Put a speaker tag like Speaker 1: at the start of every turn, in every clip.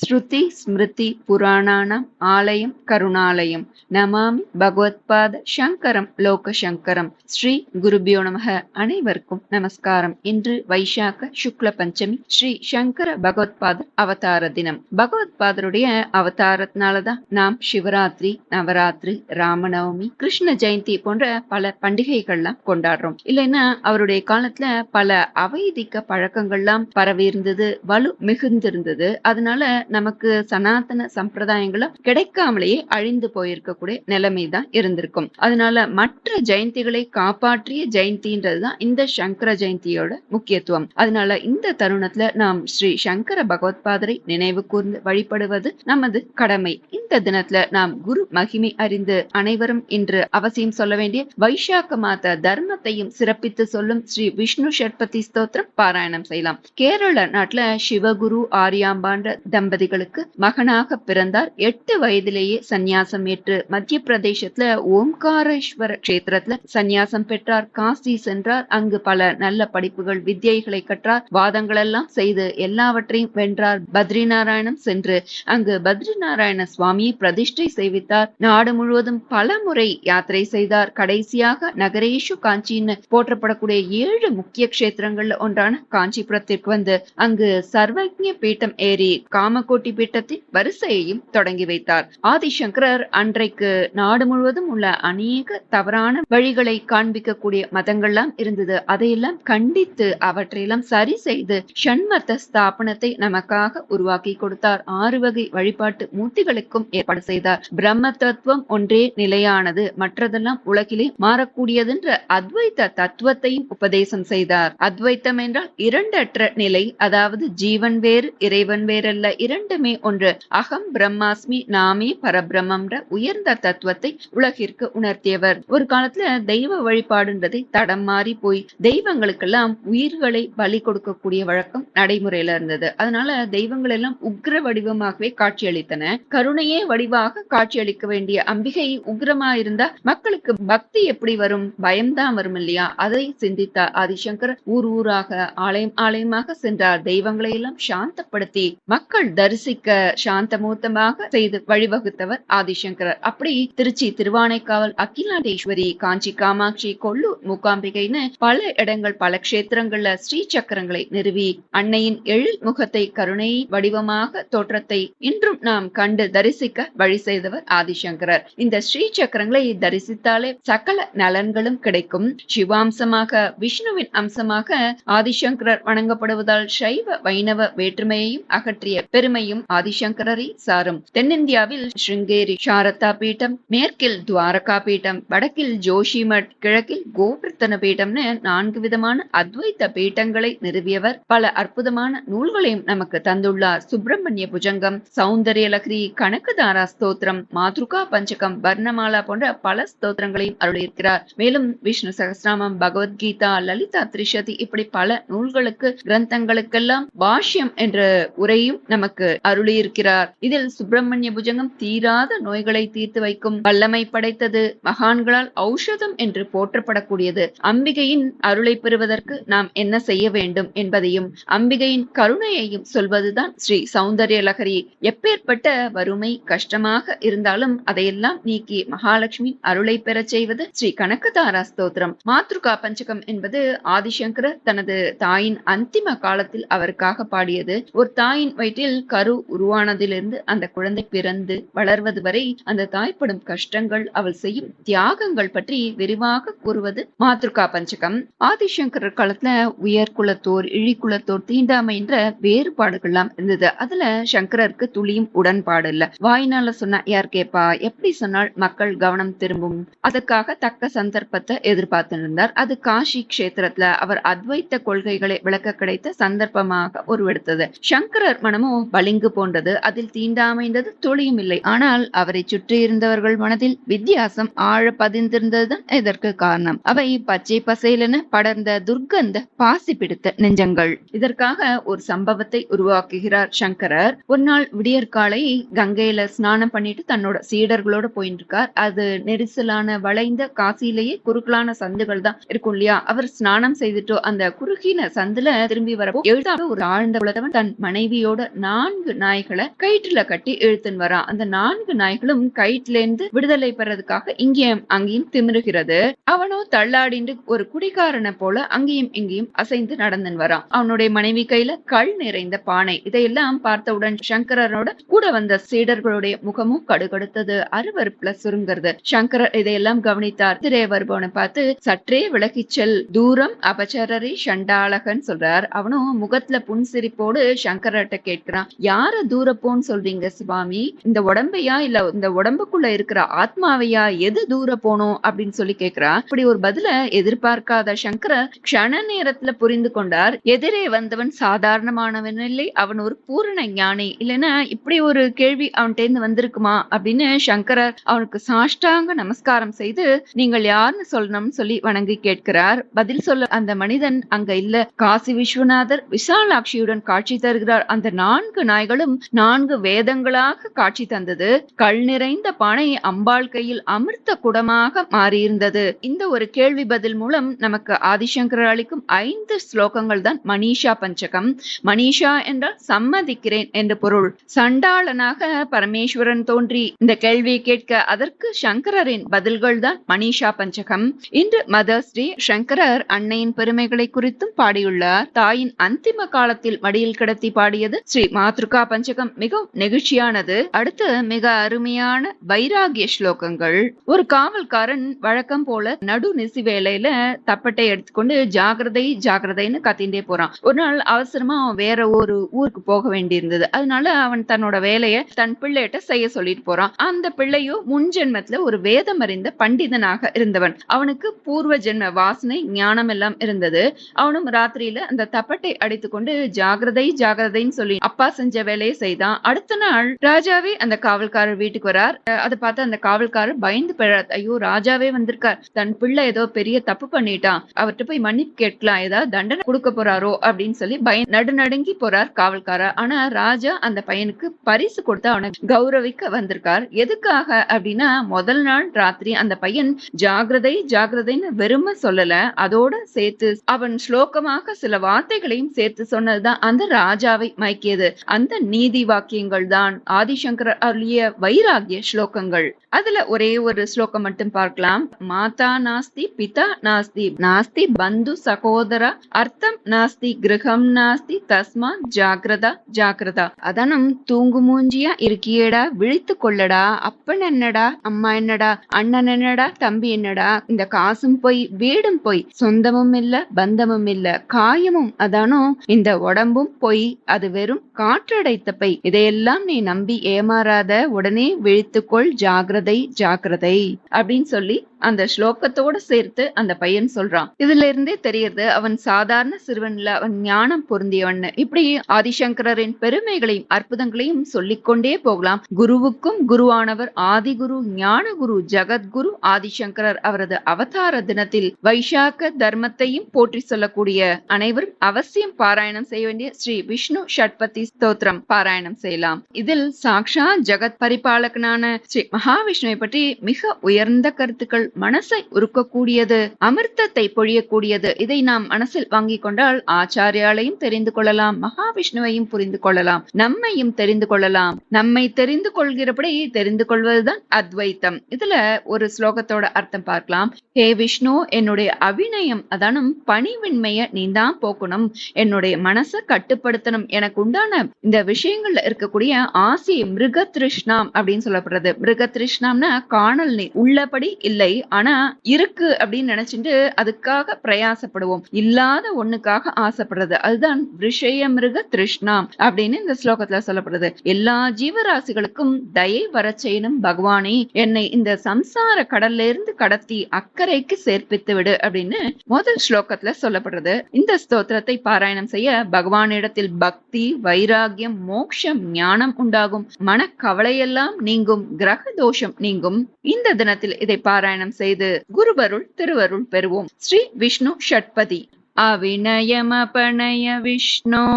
Speaker 1: ஸ்ருதி ஸ்மிருதி புராணானாம் ஆலயம் கருணாலயம். நமாமி பகவத்பாத சங்கரம் லோக சங்கரம் ஸ்ரீ குருபியோ நமக. அனைவருக்கும் நமஸ்காரம். இன்று வைசாக்க சுக்ல பஞ்சமி ஸ்ரீ சங்கர பகவத்பாதர் அவதார தினம். பகவத்பாதருடைய அவதாரத்தினாலதான் நாம் சிவராத்திரி நவராத்திரி ராமநவமி கிருஷ்ண ஜெயந்தி போன்ற பல பண்டிகைகள்லாம் கொண்டாடுறோம். இல்லைன்னா அவருடைய காலத்துல பல அவைதிக்க பழக்கங்கள்லாம் பரவி இருந்தது வலு மிகுந்திருந்தது. அதனால நமக்கு சனாதன சம்பிரதாயங்களும் கிடைக்காமலேயே அழிந்து போயிருக்கக்கூடிய நிலைமை தான் இருந்திருக்கும். அதனால மற்ற ஜெயந்திகளை காப்பாற்றிய ஜெயந்தின்றதுதான் இந்த சங்கர ஜெயந்தியோட முக்கியத்துவம். அதனால இந்த தருணத்துல நாம் ஸ்ரீ சங்கர பகவத்பாதரை நினைவு கூர்ந்து வழிபடுவது நமது கடமை. இந்த தினத்துல நாம் குரு மகிமை அறிந்து அனைவரும் இன்று அவசியம் சொல்ல வேண்டிய வைசாக்க மாத தர்மத்தையும் சிறப்பித்து சொல்லும் ஸ்ரீ விஷ்ணு ஷட்பதி ஸ்தோத்திரம் பாராயணம் செய்யலாம். கேரள நாட்டுல சிவகுரு ஆரியாம்பாண்ட தம்பதிகளுக்கு மகனாக பிறந்தார். எட்டு வயதிலேயே சந்நியாசம் ஏற்று மத்திய பிரதேசத்துல ஓம்காரேஸ்வர கஷேத்திரத்துல சந்நியாசம் பெற்றார். காசி சென்றார். அங்கு பல நல்ல படிப்புகள் வித்தியைகளை கற்றார். வாதங்கள் எல்லாம் செய்து எல்லாவற்றையும் வென்றார். பத்ரி நாராயணம் சென்று அங்கு பத்ரி நாராயண சுவாமியை பிரதிஷ்டை செய்வித்தார். நாடு முழுவதும் பல முறை யாத்திரை செய்தார். கடைசியாக நகரேஷு காஞ்சின்னு போற்றப்படக்கூடிய ஏழு முக்கிய கஷேத்திரங்கள்ல ஒன்றான காஞ்சிபுரத்திற்கு வந்து அங்கு சர்வஜ பீட்டம் ஏறி காம காமகோட்டி பீட்டத்தின் வரிசையையும் தொடங்கி வைத்தார். ஆதிசங்கரர் அன்றைக்கு நாடு முழுவதும் உள்ள அநேக தவறான வழிகளை காண்பிக்கக்கூடிய மதங்கள்லாம் இருந்தது. அதையெல்லாம் கண்டித்து அவற்றையெல்லாம் சரி செய்து ஷண்மத ஸ்தாபனத்தை நமக்காக உருவாக்கி கொடுத்தார். ஆறு வகை வழிபாட்டு மூர்த்திகளுக்கும் ஏற்பாடு செய்தார். பிரம்ம தத்துவம் ஒன்றே நிலையானது. மற்றதெல்லாம் உலகிலே மாறக்கூடியதென்ற அத்வைத்த தத்துவத்தையும் உபதேசம் செய்தார். அத்வைத்தம் என்றால் இரண்டற்ற நிலை. அதாவது ஜீவன் வேறு இறைவன் வேறல்ல. இரண்டுமே ஒன்று. அகம் பிரம்மாஸ்மி நாமே பரபிரம்மன்ற உயர்ந்த தத்துவத்தை உலகிற்கு உணர்த்தியவர். ஒரு காலத்துல தெய்வ வழிபாடுன்றது தடம் மாறி போய் தெய்வங்களுக்கெல்லாம் உயிர்களை பலி கொடுக்கக்கூடிய வழக்கம் நடைமுறையில இருந்தது. அதனால தெய்வங்கள் எல்லாம் உக்ர வடிவமாகவே காட்சியளித்தன. கருணையே வடிவாக காட்சியளிக்க வேண்டிய அம்பிகை உக்ரமா இருந்தா மக்களுக்கு பக்தி எப்படி வரும்? பயம்தான் வரும் இல்லையா? அதை சிந்தித்தார் ஆதிசங்கர் ஊர் ஊராக ஆலயம் ஆலயமாக சென்றார். தெய்வங்களை எல்லாம் சாந்தப்படுத்தி மக்கள் தரிசிக்க சாந்தமூர்த்தமாக செய்து வழிவகுத்தவர் ஆதிசங்கரர். அப்படி திருச்சி திருவானைக்காவல் அகிலாண்டேஸ்வரி காஞ்சி காமாட்சி கொல்லூர் மூகாம்பிகைன்னு பல இடங்கள் பல கஷேத்திரங்கள்ல ஸ்ரீ சக்கரங்களை நிறுவி அன்னையின் எழில் முகத்தை கருணை வடிவமாக தோற்றத்தை இன்றும் நாம் கண்டு தரிசிக்க வழி செய்தவர் ஆதிசங்கரர். இந்த ஸ்ரீ சக்கரங்களை தரிசித்தாலே சகல நலன்களும் கிடைக்கும். சிவாம்சமாக விஷ்ணுவின் அம்சமாக ஆதிசங்கரர் வணங்கப்படுவதால் சைவ வைணவ வேற்றுமையையும் அகற்றிய பெரும் பெருமையும் ஆதிசங்கரரை சாரும். தென்னிந்தியாவில் ஸ்ருங்கேரி சாரதா பீட்டம் மேற்கில் துவாரகா பீட்டம் வடக்கில் ஜோஷிமட் கிழக்கில் கோவர்த்தன பீட்டம்னு நான்கு விதமான அத்வைத்த பீட்டங்களை நிறுவியவர். பல அற்புதமான நூல்களையும் நமக்கு தந்துள்ளார். சுப்பிரமணிய புஜங்கம் சௌந்தரிய லக்ரி கனகதாரா ஸ்தோத்திரம் மாத்ருகா பஞ்சகம் வர்ணமாலா போன்ற பல ஸ்தோத்திரங்களையும் அருளியிருக்கிறார். மேலும் விஷ்ணு சகசிராமம் பகவத்கீதா லலிதா திரிஷதி இப்படி பல நூல்களுக்கு கிரந்தங்களுக்கெல்லாம் பாஷ்யம் என்ற உரையும் நமக்கு அருளியிருக்கிறார். இதில் சுப்பிரமணிய புஜங்கம் தீராத நோய்களை தீர்த்து வைக்கும் வல்லமை படைத்தது. மகான்களால் ஔஷதம் என்று போற்றப்படக்கூடியது. அம்பிகையின் அருளை பெறுவதற்கு நாம் என்ன செய்ய வேண்டும் என்பதையும் அம்பிகையின் கருணையையும் சொல்வதுதான் ஸ்ரீ சௌந்தர்ய லகரி எப்பேற்பட்ட வறுமை கஷ்டமாக இருந்தாலும் அதையெல்லாம் நீக்கி மகாலட்சுமி அருளை பெறச் செய்வது ஸ்ரீ கனகதாரா ஸ்தோத்திரம். மாத்ருகா பஞ்சகம் என்பது ஆதிசங்கரர் தனது தாயின் அந்திம காலத்தில் அவருக்காக பாடியது. ஒரு தாயின் வயிற்றில் கரு உருவானதிலிருந்து அந்த குழந்தை பிறந்து வளர்வது வரை அந்த தாய்ப்படும் கஷ்டங்கள் அவள் செய்யும் தியாகங்கள் பற்றி விரிவாக கூறுவது மாத்ருகா பஞ்சகம். ஆதிசங்கரர் காலத்துல உயர்குலத்தோர் இழிக்குலத்தோர் தீண்டாமை என்ற வேறுபாடுகள்லாம் இருந்தது. அதுல சங்கரருக்கு துளியும் உடன்பாடு இல்ல. வாய்னால சொன்னா யார் கேப்பா? எப்படி சொன்னால் மக்கள் கவனம் திரும்பும். அதுக்காக தக்க சந்தர்ப்பத்தை எதிர்பார்த்து இருந்தார் அது காஷி கஷேத்திரத்துல அவர் அத்வைத்த கொள்கைகளை விளக்க கிடைத்த சந்தர்ப்பமாக உருவெடுத்தது. சங்கரர் மனமும் பளிங்கு போன்றது அதில் தீண்டாமைந்தது துளியும் இல்லை. ஆனால் அவரை சுற்றியிருந்தவர்கள் மனதில் வித்தியாசம் ஆழ பதிந்திருந்ததுதான் இதற்கு காரணம். அவை பச்சை பசையிலென படர்ந்த துர்க்கந்த பாசி பிடித்த நெஞ்சங்கள். இதற்காக ஒரு சம்பவத்தை உருவாக்குகிறார் சங்கரர். ஒரு நாள் விடியற்காலை கங்கையில ஸ்நானம் பண்ணிட்டு தன்னோட சீடர்களோட போயிட்டு இருக்கார் அது நெரிசலான வளைந்த காசிலேயே குறுக்கலான சந்துகள் தான் இருக்கும் இல்லையா? அவர் ஸ்நானம் செய்துட்டு அந்த குறுகின சந்துல திரும்பி வரப்போ எழுதாக ஒரு ஆழ்ந்த உலகவன் தன் மனைவியோட நான் நான்கு நாய்களை கயிற்றுல கட்டி இழுத்துன்னு வரான் அந்த நான்கு நாய்களும் கயிற்றுல இருந்து விடுதலை பெறதுக்காக இங்கேயும் அங்கேயும் திமிருகிறது. அவனோ தள்ளாடிண்டு ஒரு குடிகாரனை போல அங்கேயும் இங்கேயும் அசைந்து நடந்துன்னு வரான் அவனுடைய மனைவி கையில கள் நிறைந்த பானை. இதையெல்லாம் பார்த்தவுடன் சங்கரனோட கூட வந்த சீடர்களுடைய முகமும் கடுகடுத்தது அருவருப்புல சுருங்கிறது. சங்கரர் இதையெல்லாம் கவனித்தார். திரே வருபவனை பார்த்து சற்றே விலகிச் செல். தூரம் அபச்சரரி சண்டாளகன் சொல்றார். அவனும் முகத்துல புன்சிரிப்போடு சங்கரர்கிட்ட கேட்கிறான். யார தூர போன்னு சொல்றீங்க சுவாமி? இந்த உடம்பையா இல்ல இந்த உடம்புக்குள்ள இருக்கிற ஆத்மாவையா எது தூர போனோம் அப்படின்னு சொல்லி கேக்குறா. இப்படி ஒரு பதில எதிர்பார்க்காத சங்கர க்ஷண நேரத்துல புரிந்து கொண்டார். எதிரே வந்தவன் சாதாரணமானவன் இல்லை அவன் ஒரு பூரண ஞானி. இல்லைன்னா இப்படி ஒரு கேள்வி அவன்கிட்ட இருந்து வந்திருக்குமா அப்படின்னு சங்கரர் அவனுக்கு சாஷ்டாங்க நமஸ்காரம் செய்து நீங்கள் யாருன்னு சொல்லணும்னு சொல்லி வணங்கி கேட்கிறார். பதில் சொல்ல அந்த மனிதன் அங்க இல்ல. காசி விஸ்வநாதர் விசாலாட்சியுடன் காட்சி தருகிறார். அந்த நான்கு நான்கு நாய்களும் நான்கு வேதங்களாக காட்சி தந்தது. கல் நிறைந்த பானை அம்பாள் கையில் அமிர்த குடமாக மாறியிருந்தது. இந்த ஒரு கேள்வி பதில் மூலம் நமக்கு ஆதிசங்கர் அளிக்கும் ஐந்து ஸ்லோகங்கள் தான் மணிஷா பஞ்சகம். மணிஷா என்றால் சம்மதிக்கிறேன் என்று பொருள். சண்டாளனாக பரமேஸ்வரன் தோன்றி இந்த கேள்வியை கேட்க அதற்கு சங்கரரின் பதில்கள் தான் மணிஷா பஞ்சகம். இன்று மதஸ்ரீ சங்கரர் அன்னையின் பெருமைகளை குறித்தும் பாடியுள்ளார். தாயின் அந்திம காலத்தில் மடியில் கிடத்தி பாடியது ஸ்ரீ மா மாத்ருகா பஞ்சகம் மிகவும் நெகிழ்ச்சியானது. அடுத்து மிக அருமையான வைராகிய ஸ்லோகங்கள். ஒரு காவல்காரன் வழக்கம் போல நடு நெசி வேலையில தப்பட்டை எடுத்துக்கொண்டு ஜாகிரதை ஜாகிரதைன்னு கத்திண்டே போறான். ஒரு நாள் அவசரமா அவன் வேற ஒரு ஊருக்கு போக வேண்டியிருந்தது. அதனால அவன் தன்னோட வேலைய தன் பிள்ளைகிட்ட செய்ய சொல்லிட்டு போறான். அந்த பிள்ளையோ முன் ஜென்மத்துல ஒரு வேதம் அறிந்த பண்டிதனாக இருந்தவன். அவனுக்கு பூர்வ ஜென்ம வாசனை ஞானம் எல்லாம் இருந்தது. அவனும் ராத்திரியில அந்த தப்பட்டை அடித்துக்கொண்டு ஜாகிரதை ஜாகிரதைன்னு சொல்லி அப்பா செஞ்ச வேலையை செய்தான். அடுத்த நாள் ராஜாவே அந்த காவல்காரர் வீட்டுக்கு வரார். அதை பார்த்து அந்த காவல்காரர் பயந்து பெறார் ஐயோ ராஜாவே வந்திருக்கார். தன் பிள்ளை ஏதோ பெரிய தப்பு பண்ணிட்டான். அவர்கிட்ட போய் மன்னிப்பு கேட்கலாம். ஏதாவது தண்டனை கொடுக்க போறாரோ அப்படின்னு சொல்லி பய நடுநடுங்கி போறார் காவல்காரர். ஆனா ராஜா அந்த பையனுக்கு பரிசு கொடுத்து அவனை கௌரவிக்க வந்திருக்கார். எதுக்காக அப்படின்னா முதல் நாள் ராத்திரி அந்த பையன் ஜாகிரதை ஜாகிரதைன்னு வெறும சொல்லல. அதோட சேர்த்து அவன் ஸ்லோகமாக சில வார்த்தைகளையும் சேர்த்து சொன்னதுதான் அந்த ராஜாவை மயக்கியது. அந்த நீதி வாக்கியங்கள் தான் ஆதிசங்கரர் அருளிய வைராகிய ஸ்லோகங்கள். அதுல ஒரே ஒரு ஸ்லோகம் மட்டும் பார்க்கலாம். மாதா நாஸ்தி பிதா நாஸ்தி நாஸ்தி பந்து சகோதர அர்த்தம் நாஸ்தி கிரகம் நாஸ்தி தஸ்மா ஜாகிரதா ஜாகிரதா. அதானும் தூங்கு மூஞ்சியா இருக்கியேடா விழித்து கொள்ளடா அப்பன் என்னடா அம்மா என்னடா அண்ணன் என்னடா தம்பி என்னடா இந்த காசும் போய் வீடும் போய் சொந்தமும் இல்ல பந்தமும் இல்ல காயமும் அதானோ இந்த உடம்பும் போய் அது வெறும் காற்றடைத்த பை இதையெல்லாம் நீ நம்பி ஏமாறாத உடனே விழித்துக்கொள் ஜாகிரதை ஜாகிரதை அப்படின்னு சொல்லி அந்த ஸ்லோகத்தோட சேர்த்து அந்த பையன் சொல்றான். இதுல இருந்தே தெரியுது அவன் சாதாரண சிறுவன்ல அவன் ஞானம் பொருந்தியவன். இப்படி ஆதிசங்கரின் பெருமைகளையும் அற்புதங்களையும் சொல்லிக்கொண்டே போகலாம். குருவுக்கும் குருவானவர் ஆதிகுரு ஞான குரு ஜெகத்குரு ஆதிசங்கரர் அவரது அவதார தினத்தில் வைசாக்க தர்மத்தையும் போற்றி சொல்லக்கூடிய அனைவரும் அவசியம் பாராயணம் செய்ய வேண்டிய ஸ்ரீ விஷ்ணு ஷட்பதி ஸ்தோத்திரம் பாராயணம் செய்யலாம். இதில் சாக்ஷா ஜெகத் பரிபாலகனான ஸ்ரீ மகாவிஷ்ணுவை பற்றி மிக உயர்ந்த கருத்துக்கள் மனசை உருக்கக்கூடியது அமிர்தத்தை பொழியக்கூடியது இதை நாம் மனசில் வாங்கிக் கொண்டால் ஆச்சாரியாலையும் தெரிந்து கொள்ளலாம் மகாவிஷ்ணுவையும் புரிந்து கொள்ளலாம் நம்மையும் தெரிந்து கொள்ளலாம். நம்மை தெரிந்து கொள்கிறபடி தெரிந்து கொள்வதுதான் அத்வைத்தம். இதுல ஒரு ஸ்லோகத்தோட அர்த்தம் பார்க்கலாம். ஹே விஷ்ணு என்னுடைய அபிநயம் அதானும் பணிவின்மைய நீ தான் போக்கணும். என்னுடைய மனசை கட்டுப்படுத்தணும். எனக்கு உண்டான இந்த விஷயங்கள்ல இருக்கக்கூடிய ஆசி மிருக திருஷ்ணாம் அப்படின்னு சொல்லப்படுறது. மிருக திருஷ்ணாம்னா காணல் நீர் உள்ளபடி இல்லை ஆனா இருக்கு அப்படின்னு நினைச்சிட்டு அதுக்காக பிரயாசப்படுவோம். இல்லாத ஒண்ணுக்காக ஆசைப்படுறது. அதுதான் விஷய மிருக திருஷ்ணாம் அப்படின்னு இந்த ஸ்லோகத்துல சொல்லப்படுறது எல்லா ஜீவராசிகளுக்கும் தயை வர செய்யணும் பகவானே. என்னை இந்த சம்சார கடல்ல இருந்து கடத்தி அக்கறைக்கு சேர்ப்பித்து விடு அப்படின்னு முதல் ஸ்லோகத்துல சொல்லப்படுறது. இந்த ஸ்தோத்திரத்தை பாராயணம் செய்ய பகவானிடத்தில் பக்தி வைராகியம் மோட்சம் ஞானம் உண்டாகும் மனக்கவலையெல்லாம் நீங்கும் கிரக தோஷம் நீங்கும் இந்த தினத்தில் இதை பாராயணம் செய்து குருவருள் திருவருள் பெறுவோம் ஸ்ரீ விஷ்ணு ஷட்பதி अविनयमपणय विष्णो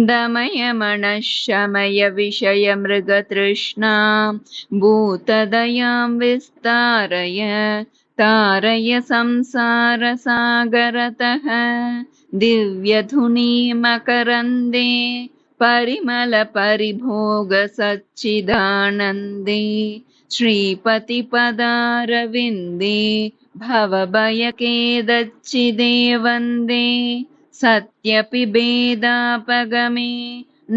Speaker 1: दमय मनःशमय विषय मृगतृष्णा भूतदयां विस्तारय तारय संसारसागरतः दिव्यधुनी मकरन्दे परिमल परिभोग सच्चिदानन्दे श्रीपतिपदारविन्दे भवभयकेदच्चिदे वन्दे सत्यपि भेदापगमे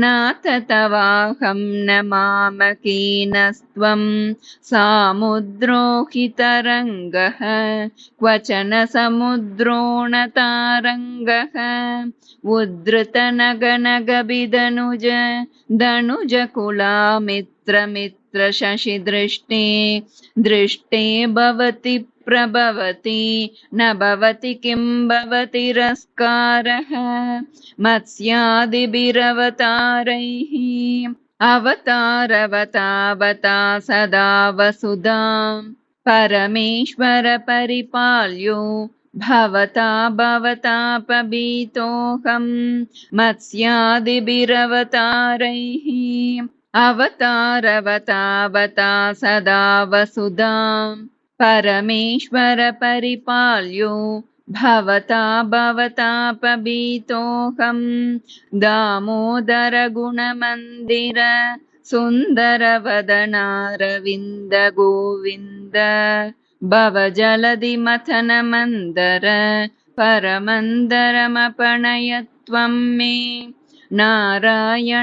Speaker 1: नाथ तवाहं न मामकीनस्त्वं सामुद्रोहितरङ्गः क्वचन समुद्रोणतारङ्गः उद्धृतनगनगबिदनुज दनुजकुलामित्रमित्र शशिदृष्टे दृष्टे भवति प्रभवति न भवति किं भवतिरस्कारः मत्स्यादिभिरवतारैः। अवतारवतावता सदा वसुधां। परमेश्वरपरिपाल्यो भवता भवतापभीतोऽहं मत्स्यादिभिरवतारैः। अवतारवतावता सदा वसुधाम् परमेश्वर परिपाल्यो भवता भवतापबीतोऽहं दामोदरगुणमन्दिर सुन्दरवद नारविन्दगोविन्द भवजलदि मथनमन्दर परमन्दरमपणयत्वं मे नारायणकरुणामय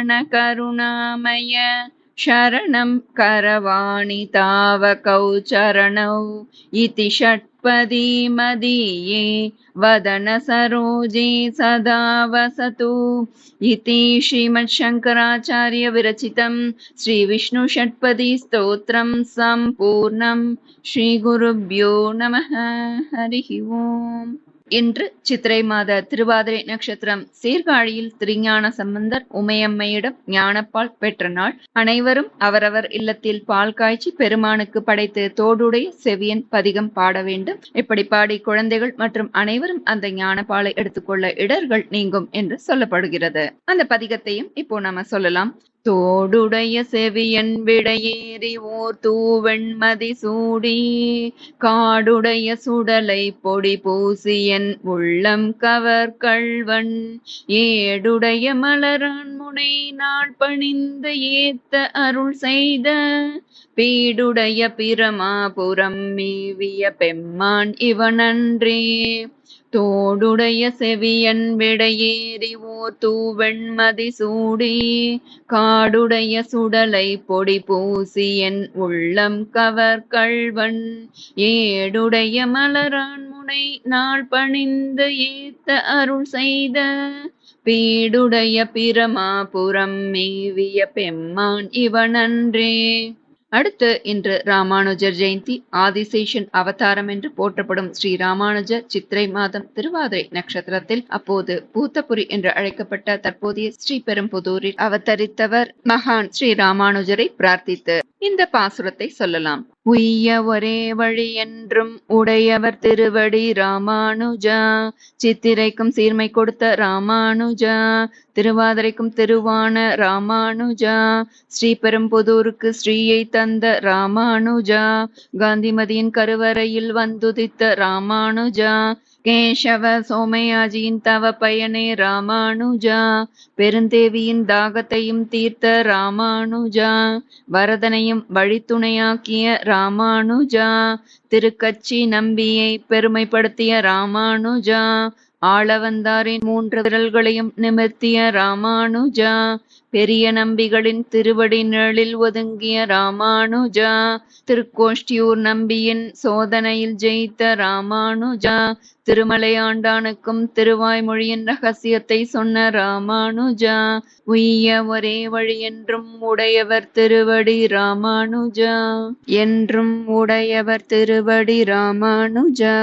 Speaker 1: शरणं करवाणि तावकौ चरणौ इति षट्पदी मदीये वदनसरोजे सदा वसतु इति श्रीमच्छङ्कराचार्यविरचितं श्रीविष्णुषट्पदीस्तोत्रं सम्पूर्णं श्रीगुरुभ्यो नमः। हरिः ओम् இன்று சித்திரை மாத திருவாதிரை நட்சத்திரம் சீர்காழியில் திருஞான சம்பந்தர் உமையம்மையிடம் ஞானப்பால் பெற்ற நாள். அனைவரும் அவரவர் இல்லத்தில் பால் காய்ச்சி பெருமானுக்கு படைத்து தோடுடைய செவியன் பதிகம் பாட வேண்டும். இப்படி பாடி குழந்தைகள் மற்றும் அனைவரும் அந்த ஞானப்பாலை எடுத்துக்கொள்ள இடர்கள் நீங்கும் என்று சொல்லப்படுகிறது. அந்த பதிகத்தையும் இப்போ நாம சொல்லலாம். தோடுடைய செவியன் விடையேறி ஓர் தூவெண்மதி சூடி காடுடைய சுடலை பொடி பூசியன் உள்ளம் கவர் கள்வன் ஏடுடைய மலரான் முனை நாள் பணிந்து ஏத்த அருள் செய்த பீடுடைய பிரமாபுரம் மீவிய பெம்மான் இவனன்றே. தோடுடைய செவியன் விடையேறி ஓர் தூவெண்மதி சூடி. காடுடைய சுடலை பொடி பூசி என் உள்ளம் கவர் கள்வன் ஏடுடைய மலரான் முனை நாள் பணிந்து ஏத்த அருள் செய்த. பீடுடைய பிரமாபுரம் மேவிய பெம்மான் இவனன்றே. அடுத்து இன்று ராமானுஜர் ஜெயந்தி ஆதிசேஷன் அவதாரம் என்று போற்றப்படும் ஸ்ரீ ராமானுஜர் சித்திரை மாதம் திருவாதிரை நட்சத்திரத்தில் அப்போது பூத்தபுரி என்று அழைக்கப்பட்ட தற்போதைய ஸ்ரீபெரும்புதூரில் அவதரித்தவர் மகான் ஸ்ரீ ராமானுஜரை பிரார்த்தித்து இந்த பாசுரத்தை சொல்லலாம். உய்ய ஒரே வழி என்றும் உடையவர் திருவடி ராமானுஜா சித்திரைக்கும் சீர்மை கொடுத்த ராமானுஜா திருவாதிரைக்கும் திருவான ராமானுஜா ஸ்ரீபெரும்புதூருக்கு ஸ்ரீயை தந்த ராமானுஜா காந்திமதியின் கருவறையில் வந்துதித்த ராமானுஜா கேசவ சோமையாஜியின் தவ பயனே ராமானுஜா பெருந்தேவியின் தாகத்தையும் தீர்த்த ராமானுஜா வரதனையும் வழித்துணையாக்கிய ராமானுஜா திருக்கச்சி நம்பியை பெருமைப்படுத்திய ராமானுஜா ஆளவந்தாரின் மூன்று விரல்களையும் நிமிர்த்திய ராமானுஜா பெரிய நம்பிகளின் திருவடி நிழலில் ஒதுங்கிய ராமானுஜா திருக்கோஷ்டியூர் நம்பியின் சோதனையில் ஜெயித்த ராமானுஜா திருமலையாண்டானுக்கும் திருவாய்மொழியின் ரகசியத்தை சொன்ன ராமானுஜா உய்ய ஒரே வழி என்றும் உடையவர் திருவடி ராமானுஜா என்றும் உடையவர் திருவடி ராமானுஜா.